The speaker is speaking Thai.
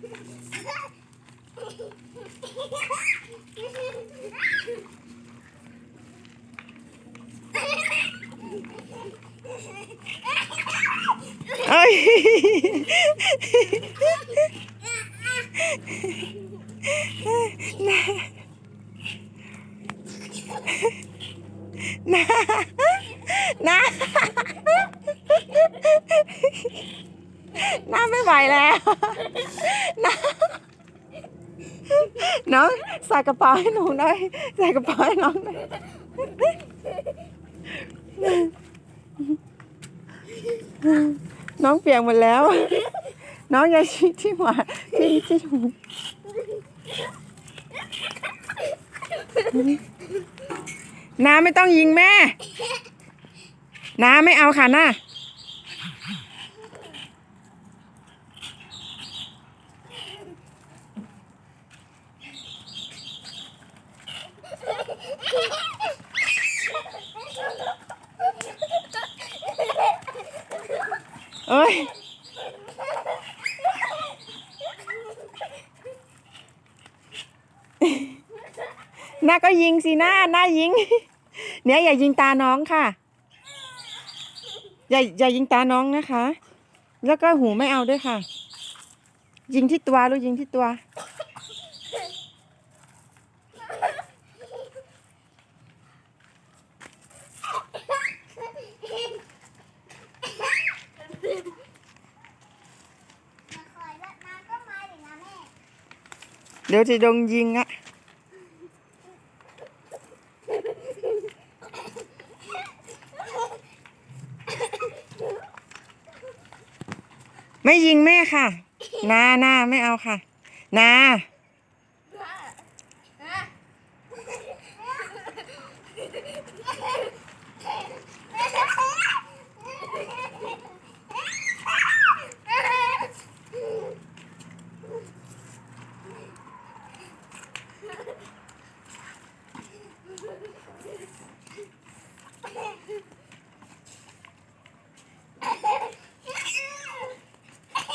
เอ้ยน้า น้าน้าไม่ไหวแล้วน้าน้องใส่กระเป๋าให้หนูหน่อยใส่กระเป๋าให้น้องหน่อยน้องเปียกหมดแล้ว น้องย่าชี้ที่หัวที่ที่หูน้าไม่ต้องยิงแม่ น้าไม่เอาค่ะน้า เอ้ยหน้าก็ยิงสิหน้าหน้ายิง เนี่ยอย่ายิงตาน้องค่ะ อย่าอย่ายิงตาน้องนะคะ แล้วก็หูไม่เอาด้วยค่ะ ยิงที่ตัวลูกยิงที่ตัว คอยรดน้ำก็มาดินะแม่ เดี๋ยวจะโดนยิงอะไม่ยิงแม่ค่ะ นานาไม่เอาค่ะ นา